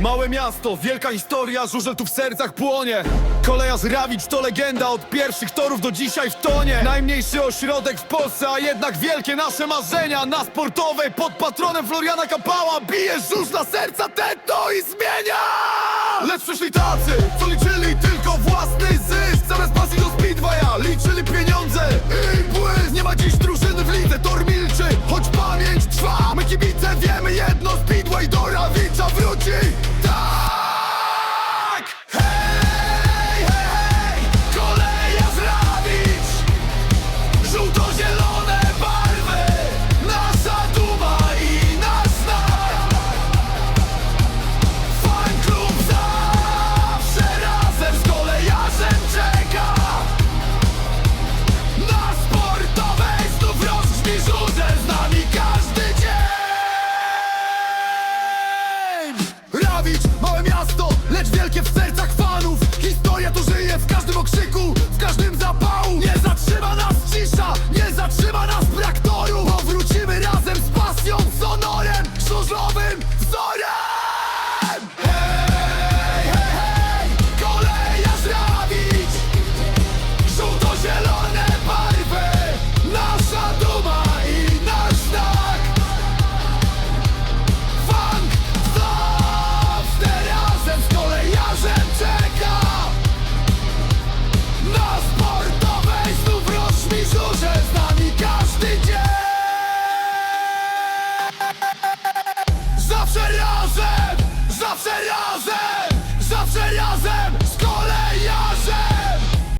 Małe miasto, wielka historia, żużel tu w sercach płonie. Kolejarz Rawicz to legenda, od pierwszych torów do dzisiaj w tonie. Najmniejszy ośrodek w Polsce, a jednak wielkie nasze marzenia. Na sportowej pod patronem Floriana Kapała Bije żużla serca tętno i zmienia! Lecz przyszli tacy, co liczyli